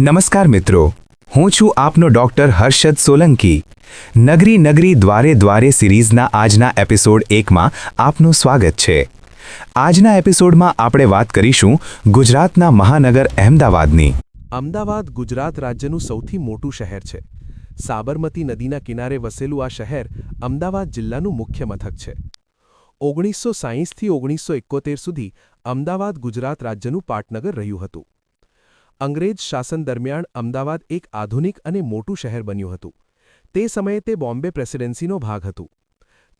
નમસ્કાર મિત્રો, હું છું આપનો ડોક્ટર હર્ષદ સોલંકી. નગરી નગરી દ્વારે દ્વારે સિરીઝના આજના એપિસોડ એકમાં આપનું સ્વાગત છે. આજના એપિસોડમાં આપણે વાત કરીશું ગુજરાતના મહાનગર અહેમદાબાદની અમદાવાદ ગુજરાત રાજ્યનું સૌથી મોટું શહેર છે. સાબરમતી નદીના કિનારે વસેલું આ શહેર અમદાવાદ જિલ્લાનું મુખ્ય મથક છે. ઓગણીસો સાહીઠથી ઓગણીસો એકોતેર સુધી અમદાવાદ ગુજરાત રાજ્યનું પાટનગર રહ્યું હતું. અંગ્રેજ શાસન દરમિયાન અમદાવાદ એક આધુનિક અને મોટું શહેર બન્યું હતું. તે સમયે તે બોમ્બે પ્રેસિડેન્સીનો ભાગ હતું.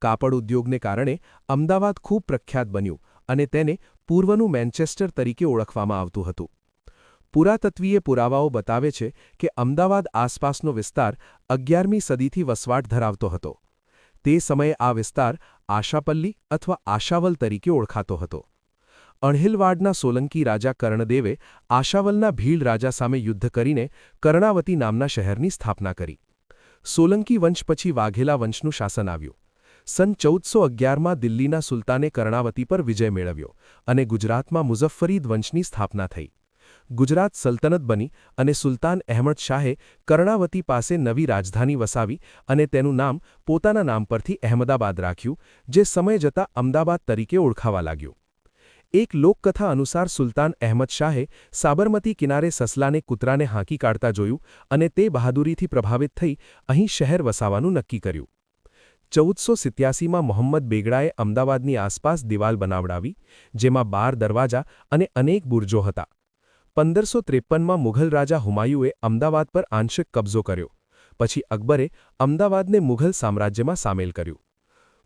કાપડ ઉદ્યોગને કારણે અમદાવાદ ખૂબ પ્રખ્યાત બન્યું અને તેને પૂર્વનું મેન્ચેસ્ટર તરીકે ઓળખવામાં આવતું હતું. પુરાતત્વીય પુરાવાઓ બતાવે છે કે અમદાવાદ આસપાસનો વિસ્તાર અગિયારમી સદીથી વસવાટ ધરાવતો હતો. તે સમયે આ વિસ્તાર આશાપલ્લી અથવા આશાવલ તરીકે ઓળખાતો હતો. અણહિલવાડના સોલંકી રાજા કર્ણદેવે આશાવલના ભીલ રાજા સામે યુદ્ધ કરીને કર્ણાવતી નામના શહેરની સ્થાપના કરી. સોલંકી વંશ પછી વાઘેલા વંશનું શાસન આવ્યું. સન ચૌદસો અગિયારમાં દિલ્હીના સુલતાને કર્ણાવતી પર વિજય મેળવ્યો અને ગુજરાતમાં મુઝફ્ફરીદ વંશની સ્થાપના થઈ. ગુજરાત સલ્તનત બની અને સુલતાન અહેમદ શાહે કર્ણાવતી પાસે નવી રાજધાની વસાવી અને તેનું નામ પોતાના નામ પરથી અહેમદાબાદ રાખ્યું, જે સમય જતાં અમદાવાદ તરીકે ઓળખાવા લાગ્યું. એક લોકકથા અનુસાર સુલતાન અહેમદ શાહે સાબરમતી કિનારે સસલાને કૂતરાને હાંકી કાઢતા જોયું અને તે બહાદુરીથી પ્રભાવિત થઈ અહીં શહેર વસાવાનું નક્કી કર્યું. ચૌદસો સિત્યાસીમાં મોહમ્મદ બેગડાએ અમદાવાદની આસપાસ દિવાલ બનાવડાવી, જેમાં બાર દરવાજા અને અનેક બુર્જો હતા. પંદરસો ત્રેપનમાં મુઘલ રાજા હુમાયુએ અમદાવાદ પર આંશિક કબજો કર્યો, પછી અકબરે અમદાવાદને મુઘલ સામ્રાજ્યમાં સામેલ કર્યું.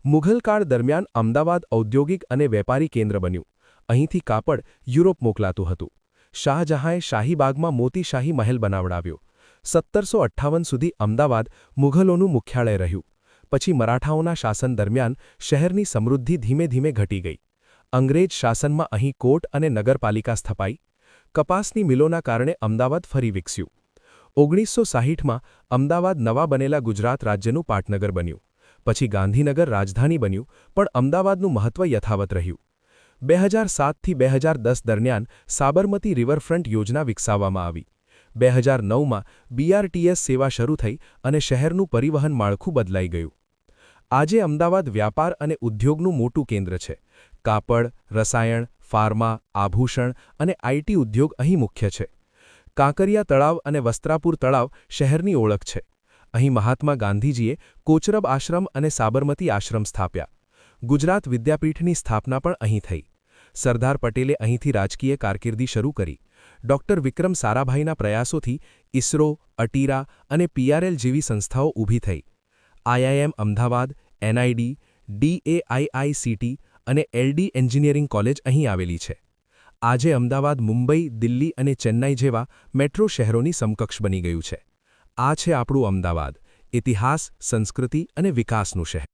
મુઘલકાળ દરમિયાન અમદાવાદ ઔદ્યોગિક અને વેપારી કેન્દ્ર બન્યું. અહીંથી કાપડ યુરોપ મોકલાતું હતું. શાહજહાંએ શાહીબાગમાં મોતીશાહી મહેલ બનાવડાવ્યો. સત્તરસો અઠ્ઠાવન સુધી અમદાવાદ મુઘલોનું મુખ્યાલય રહ્યું. પછી મરાઠાઓના શાસન દરમિયાન શહેરની સમૃદ્ધિ ધીમે ધીમે ઘટી ગઈ. અંગ્રેજ શાસનમાં અહીં કોર્ટ અને નગરપાલિકા સ્થપાઈ. કપાસની મિલોના કારણે અમદાવાદ ફરી વિકસ્યું. ઓગણીસો સાહીઠમાં અમદાવાદ નવા બનેલા ગુજરાત રાજ્યનું પાટનગર બન્યું. પછી ગાંધીનગર રાજધાની બન્યું, પણ અમદાવાદનું મહત્વ યથાવત રહ્યું. બે હજાર સાતથી બે હજાર દસ દરમિયાન સાબરમતી રિવરફ્રન્ટ યોજના વિકસાવવામાં આવી. બે હજાર નવમાં બીઆરટીએસ સેવા શરૂ થઈ અને શહેરનું પરિવહન માળખું બદલાઈ ગયું. આજે અમદાવાદ વ્યાપાર અને ઉદ્યોગનું મોટું કેન્દ્ર છે. કાપડ, રસાયણ, ફાર્મા, આભૂષણ અને આઈટી ઉદ્યોગ અહીં મુખ્ય છે. કાંકરિયા તળાવ અને વસ્ત્રાપુર તળાવ શહેરની ઓળખ છે. અહીં મહાત્મા ગાંધીજીએ કોચરબ આશ્રમ અને સાબરમતી આશ્રમ સ્થાપ્યા. ગુજરાત વિદ્યાપીઠની સ્થાપના પણ અહીં થઈ. સરદાર પટેલે અહીંથી રાજકીય કારકિર્દી શરૂ કરી. ડોક્ટર વિક્રમ સારાભાઈના પ્રયાસોથી ઇસરો, અટીરા અને પીઆરએલ જેવી સંસ્થાઓ ઊભી થઈ. આઈઆઈએમ અમદાવાદ એનઆઈડી ડીએઆઈઆઈસીટી અને એલડી એન્જિનિયરિંગ કોલેજ અહીં આવેલી છે. આજે અમદાવાદ, મુંબઈ, દિલ્હી અને ચેન્નાઈ જેવા મેટ્રો શહેરોની સમકક્ષ બની ગયું છે. આ છે આપણું અમદાવાદ. ઇતિહાસ, સંસ્કૃતિ અને વિકાસનું શહેર.